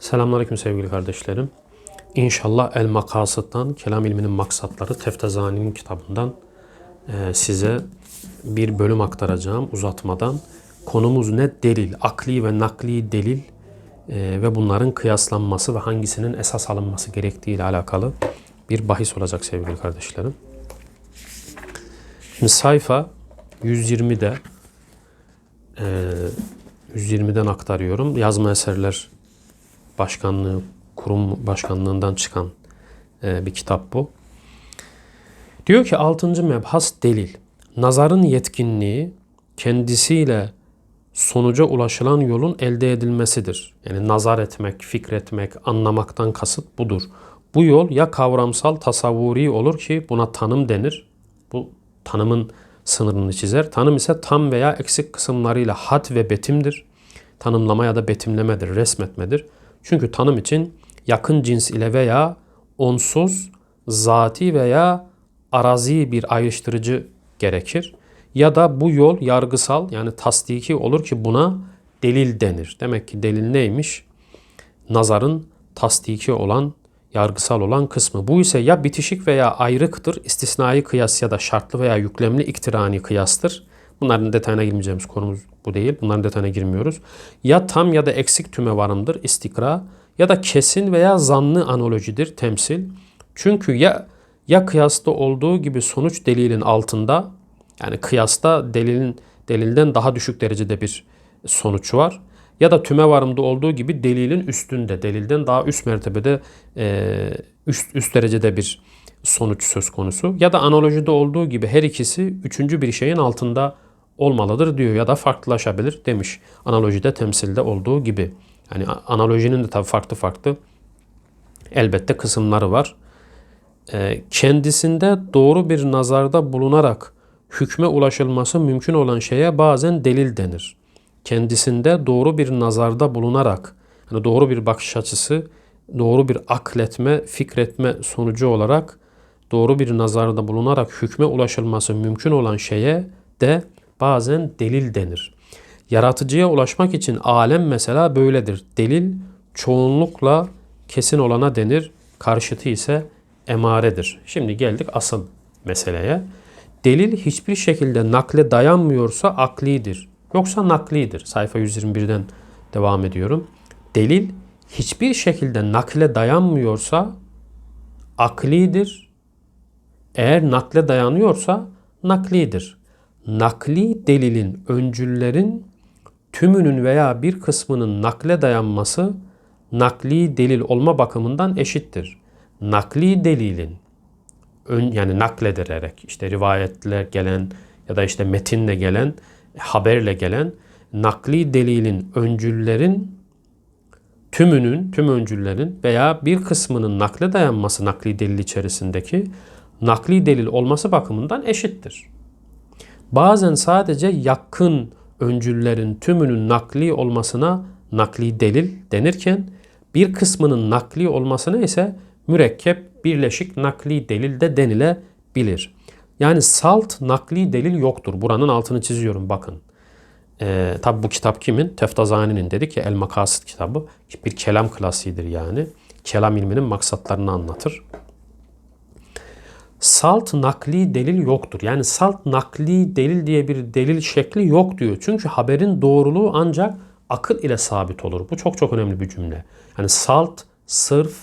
Selamünaleyküm sevgili kardeşlerim. İnşallah El Makasıt'tan Kelam ilminin maksatları Teftezani'nin kitabından e, size bir bölüm aktaracağım uzatmadan. Konumuz ne? Delil. Akli ve nakli delil e, ve bunların kıyaslanması ve hangisinin esas alınması gerektiği ile alakalı bir bahis olacak sevgili kardeşlerim. Şimdi sayfa 120'de e, 120'den aktarıyorum. Yazma eserler başkanlığı, kurum başkanlığından çıkan e, bir kitap bu. Diyor ki 6. mebhas delil. Nazarın yetkinliği kendisiyle sonuca ulaşılan yolun elde edilmesidir. Yani nazar etmek, fikretmek, anlamaktan kasıt budur. Bu yol ya kavramsal, tasavvuri olur ki buna tanım denir. Bu tanımın sınırını çizer. Tanım ise tam veya eksik kısımlarıyla hat ve betimdir. Tanımlama ya da betimlemedir, resmetmedir. Çünkü tanım için yakın cins ile veya onsuz, zati veya arazi bir ayrıştırıcı gerekir. Ya da bu yol yargısal yani tasdiki olur ki buna delil denir. Demek ki delil neymiş? Nazarın tasdiki olan, yargısal olan kısmı. Bu ise ya bitişik veya ayrıktır, istisnai kıyas ya da şartlı veya yüklemli iktirani kıyastır. Bunların detayına girmeyeceğimiz konumuz bu değil. Bunların detayına girmiyoruz. Ya tam ya da eksik tüme varımdır istikra ya da kesin veya zanlı analojidir temsil. Çünkü ya ya kıyasta olduğu gibi sonuç delilin altında yani kıyasta delilin delilden daha düşük derecede bir sonuç var. Ya da tüme varımda olduğu gibi delilin üstünde, delilden daha üst mertebede üst, üst derecede bir sonuç söz konusu. Ya da analojide olduğu gibi her ikisi üçüncü bir şeyin altında olmalıdır diyor ya da farklılaşabilir demiş. Analojide temsilde olduğu gibi. Yani analojinin de tabii farklı farklı elbette kısımları var. Kendisinde doğru bir nazarda bulunarak hükme ulaşılması mümkün olan şeye bazen delil denir. Kendisinde doğru bir nazarda bulunarak, yani doğru bir bakış açısı, doğru bir akletme, fikretme sonucu olarak doğru bir nazarda bulunarak hükme ulaşılması mümkün olan şeye de bazen delil denir. Yaratıcıya ulaşmak için alem mesela böyledir. Delil çoğunlukla kesin olana denir. Karşıtı ise emaredir. Şimdi geldik asıl meseleye. Delil hiçbir şekilde nakle dayanmıyorsa aklidir. Yoksa naklidir. Sayfa 121'den devam ediyorum. Delil hiçbir şekilde nakle dayanmıyorsa aklidir. Eğer nakle dayanıyorsa naklidir. Nakli delilin öncüllerin tümünün veya bir kısmının nakle dayanması nakli delil olma bakımından eşittir. Nakli delilin ön, yani naklederek işte rivayetler gelen ya da işte metinle gelen haberle gelen nakli delilin öncüllerin tümünün, tüm öncüllerin veya bir kısmının nakle dayanması nakli delil içerisindeki nakli delil olması bakımından eşittir. Bazen sadece yakın öncüllerin tümünün nakli olmasına nakli delil denirken bir kısmının nakli olmasına ise mürekkep birleşik nakli delil de denilebilir. Yani salt nakli delil yoktur. Buranın altını çiziyorum bakın. Ee, Tabi bu kitap kimin? Teftazani'nin dedi ki El Makasit kitabı bir kelam klasiğidir yani. Kelam ilminin maksatlarını anlatır. Salt nakli delil yoktur. Yani salt nakli delil diye bir delil şekli yok diyor. Çünkü haberin doğruluğu ancak akıl ile sabit olur. Bu çok çok önemli bir cümle. Yani salt, sırf,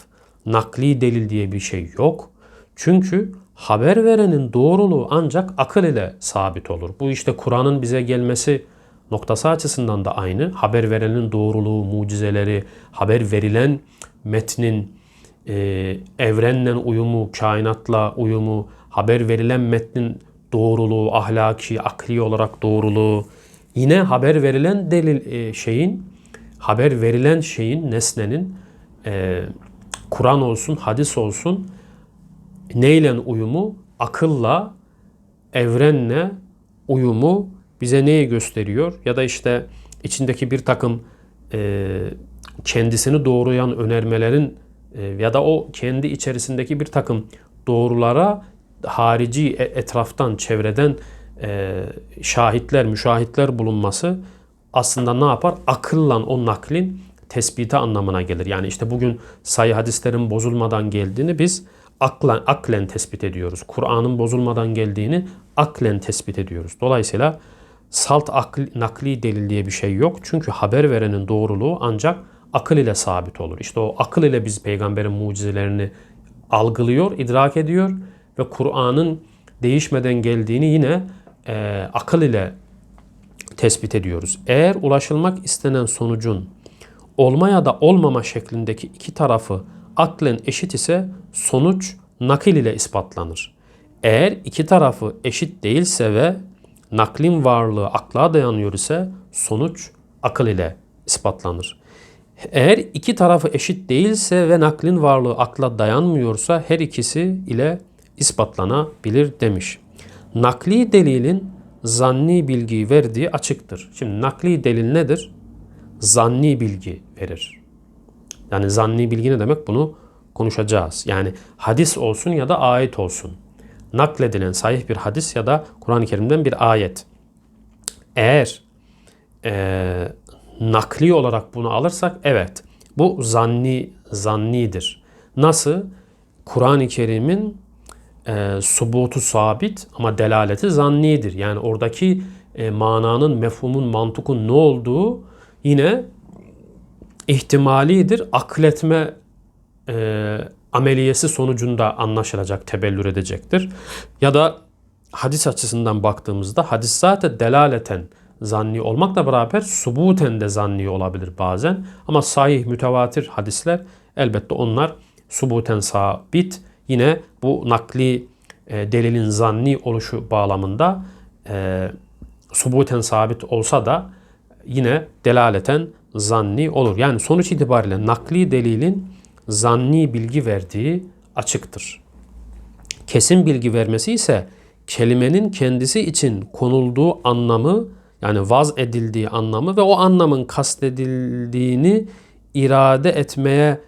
nakli delil diye bir şey yok. Çünkü haber verenin doğruluğu ancak akıl ile sabit olur. Bu işte Kur'an'ın bize gelmesi noktası açısından da aynı. Haber verenin doğruluğu, mucizeleri, haber verilen metnin e, evrenle uyumu, kainatla uyumu, haber verilen metnin doğruluğu, ahlaki, akli olarak doğruluğu, yine haber verilen delil e, şeyin, haber verilen şeyin, nesnenin e, Kur'an olsun, hadis olsun neyle uyumu? Akılla, evrenle uyumu bize neyi gösteriyor? Ya da işte içindeki bir takım e, kendisini doğruyan önermelerin ya da o kendi içerisindeki bir takım doğrulara harici e, etraftan, çevreden e, şahitler, müşahitler bulunması aslında ne yapar? Akılla o naklin tespiti anlamına gelir. Yani işte bugün sayı hadislerin bozulmadan geldiğini biz aklen, aklen tespit ediyoruz. Kur'an'ın bozulmadan geldiğini aklen tespit ediyoruz. Dolayısıyla salt akli, nakli delil diye bir şey yok. Çünkü haber verenin doğruluğu ancak akıl ile sabit olur. İşte o akıl ile biz peygamberin mucizelerini algılıyor, idrak ediyor ve Kur'an'ın değişmeden geldiğini yine e, akıl ile tespit ediyoruz. Eğer ulaşılmak istenen sonucun olma ya da olmama şeklindeki iki tarafı aklen eşit ise sonuç nakil ile ispatlanır. Eğer iki tarafı eşit değilse ve naklin varlığı akla dayanıyor ise sonuç akıl ile ispatlanır. Eğer iki tarafı eşit değilse ve naklin varlığı akla dayanmıyorsa her ikisi ile ispatlanabilir demiş. Nakli delilin zanni bilgiyi verdiği açıktır. Şimdi nakli delil nedir? Zanni bilgi verir. Yani zanni bilgi ne demek? Bunu konuşacağız. Yani hadis olsun ya da ayet olsun. Nakledilen sahih bir hadis ya da Kur'an-ı Kerim'den bir ayet. Eğer e, nakli olarak bunu alırsak evet bu zanni zannidir. Nasıl? Kur'an-ı Kerim'in e, subutu sabit ama delaleti zannidir. Yani oradaki e, mananın, mefhumun, mantukun ne olduğu yine ihtimalidir. Akletme e, ameliyesi sonucunda anlaşılacak, tebellür edecektir. Ya da hadis açısından baktığımızda hadis zaten delaleten zanni olmakla beraber subuten de zanni olabilir bazen. Ama sahih, mütevatir hadisler elbette onlar subuten sabit. Yine bu nakli e, delilin zanni oluşu bağlamında e, subuten sabit olsa da yine delaleten zanni olur. Yani sonuç itibariyle nakli delilin zanni bilgi verdiği açıktır. Kesin bilgi vermesi ise kelimenin kendisi için konulduğu anlamı yani vaz edildiği anlamı ve o anlamın kastedildiğini irade etmeye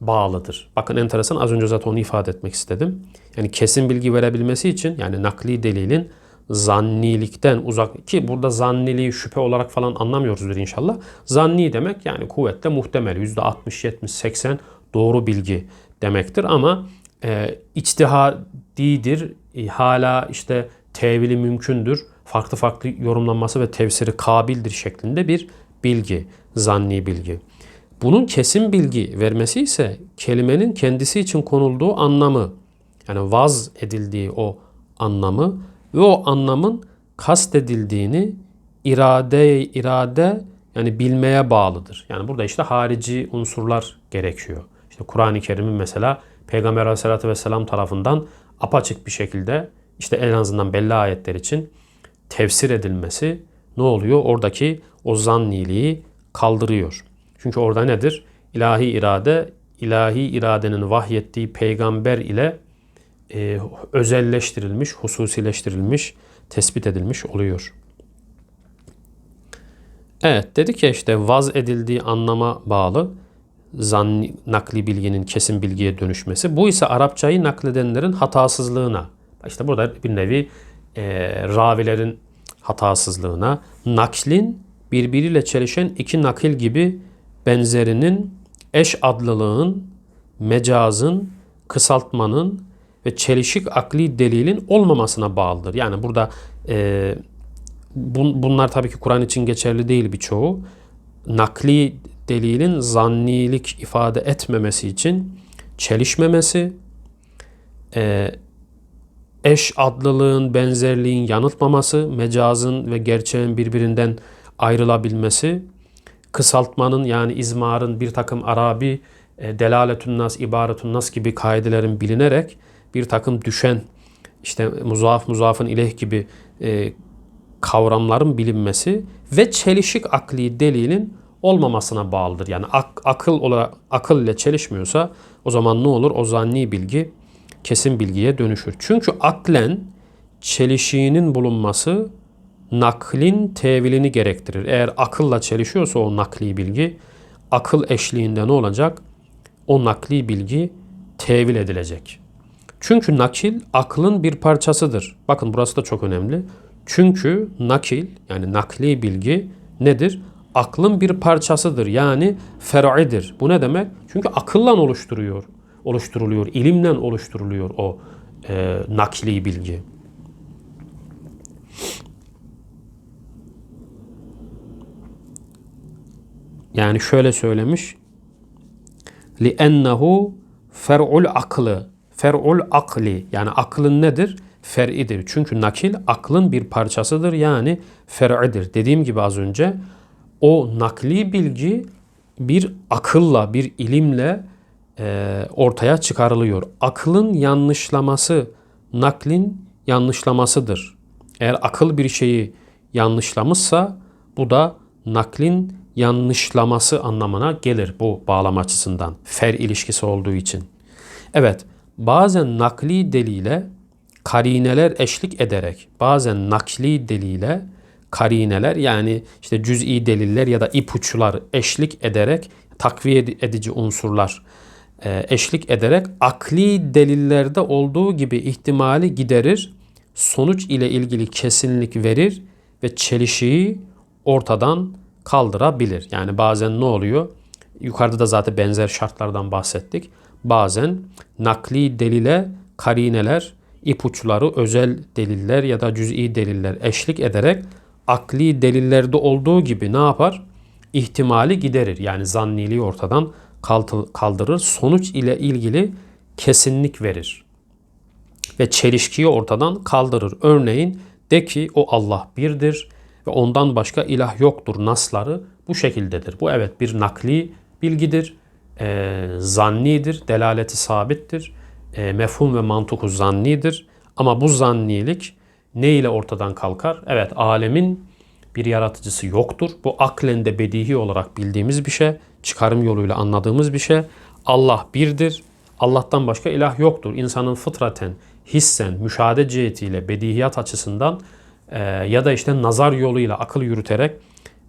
bağlıdır. Bakın enteresan az önce zaten onu ifade etmek istedim. Yani kesin bilgi verebilmesi için yani nakli delilin zannilikten uzak ki burada zanniliği şüphe olarak falan anlamıyoruzdur inşallah. Zanni demek yani kuvvetle muhtemel %60, 70, 80 doğru bilgi demektir ama e, içtihadidir. E, hala işte tevili mümkündür. Farklı farklı yorumlanması ve tefsiri kabildir şeklinde bir bilgi, zanni bilgi. Bunun kesin bilgi vermesi ise kelimenin kendisi için konulduğu anlamı yani vaz edildiği o anlamı ve o anlamın kastedildiğini irade irade yani bilmeye bağlıdır. Yani burada işte harici unsurlar gerekiyor. İşte Kur'an-ı Kerim'in mesela Peygamber Aleyhisselatü Vesselam tarafından apaçık bir şekilde işte en azından belli ayetler için tefsir edilmesi ne oluyor? Oradaki o zanniliği kaldırıyor. Çünkü orada nedir? İlahi irade, ilahi iradenin vahyettiği peygamber ile e, özelleştirilmiş, hususileştirilmiş, tespit edilmiş oluyor. Evet dedik ya işte vaz edildiği anlama bağlı zanni, nakli bilginin kesin bilgiye dönüşmesi. Bu ise Arapçayı nakledenlerin hatasızlığına, işte burada bir nevi e, ravilerin hatasızlığına, naklin birbiriyle çelişen iki nakil gibi benzerinin eş adlılığın, mecazın, kısaltmanın ve çelişik akli delilin olmamasına bağlıdır. Yani burada e, bun, bunlar tabii ki Kur'an için geçerli değil birçoğu. Nakli delilin zannilik ifade etmemesi için çelişmemesi, e, eş adlılığın, benzerliğin yanıltmaması, mecazın ve gerçeğin birbirinden ayrılabilmesi, kısaltmanın yani izmarın bir takım Arabi e, nas, ibaretün nas gibi kaidelerin bilinerek bir takım düşen işte muzaf muzafın ileh gibi e, kavramların bilinmesi ve çelişik akli delilin olmamasına bağlıdır. Yani ak, akıl olarak akıl ile çelişmiyorsa o zaman ne olur? O zanni bilgi kesin bilgiye dönüşür. Çünkü aklen çelişiğinin bulunması naklin tevilini gerektirir. Eğer akılla çelişiyorsa o nakli bilgi akıl eşliğinde ne olacak? O nakli bilgi tevil edilecek. Çünkü nakil aklın bir parçasıdır. Bakın burası da çok önemli. Çünkü nakil yani nakli bilgi nedir? aklın bir parçasıdır. Yani fer'idir. Bu ne demek? Çünkü akılla oluşturuyor Oluşturuluyor. ilimle oluşturuluyor o e, nakli bilgi. Yani şöyle söylemiş. لِأَنَّهُ fer'ul aklı. Fer'ul akli. Yani aklın nedir? Fer'idir. Çünkü nakil aklın bir parçasıdır. Yani fer'idir. Dediğim gibi az önce o nakli bilgi bir akılla, bir ilimle e, ortaya çıkarılıyor. Aklın yanlışlaması, naklin yanlışlamasıdır. Eğer akıl bir şeyi yanlışlamışsa bu da naklin yanlışlaması anlamına gelir bu bağlam açısından. Fer ilişkisi olduğu için. Evet, bazen nakli delile karineler eşlik ederek, bazen nakli delile karineler yani işte cüz'i deliller ya da ipuçlar eşlik ederek takviye edici unsurlar eşlik ederek akli delillerde olduğu gibi ihtimali giderir, sonuç ile ilgili kesinlik verir ve çelişiği ortadan kaldırabilir. Yani bazen ne oluyor? Yukarıda da zaten benzer şartlardan bahsettik. Bazen nakli delile karineler, ipuçları, özel deliller ya da cüz'i deliller eşlik ederek akli delillerde olduğu gibi ne yapar? İhtimali giderir. Yani zanniliği ortadan kaldırır. Sonuç ile ilgili kesinlik verir. Ve çelişkiyi ortadan kaldırır. Örneğin de ki o Allah birdir ve ondan başka ilah yoktur nasları bu şekildedir. Bu evet bir nakli bilgidir, e, zannidir, delaleti sabittir, e, mefhum ve mantuku zannidir. Ama bu zannilik ne ile ortadan kalkar? Evet alemin bir yaratıcısı yoktur. Bu aklen de bedihi olarak bildiğimiz bir şey, çıkarım yoluyla anladığımız bir şey. Allah birdir. Allah'tan başka ilah yoktur. İnsanın fıtraten, hissen, müşahede cihetiyle, bedihiyat açısından e, ya da işte nazar yoluyla akıl yürüterek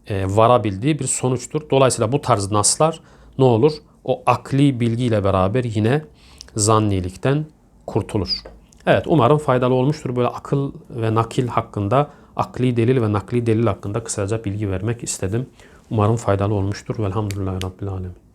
e, varabildiği bir sonuçtur. Dolayısıyla bu tarz naslar ne olur? O akli bilgiyle beraber yine zannilikten kurtulur. Evet umarım faydalı olmuştur. Böyle akıl ve nakil hakkında, akli delil ve nakli delil hakkında kısaca bilgi vermek istedim. Umarım faydalı olmuştur. Velhamdülillahi Rabbil Alemin.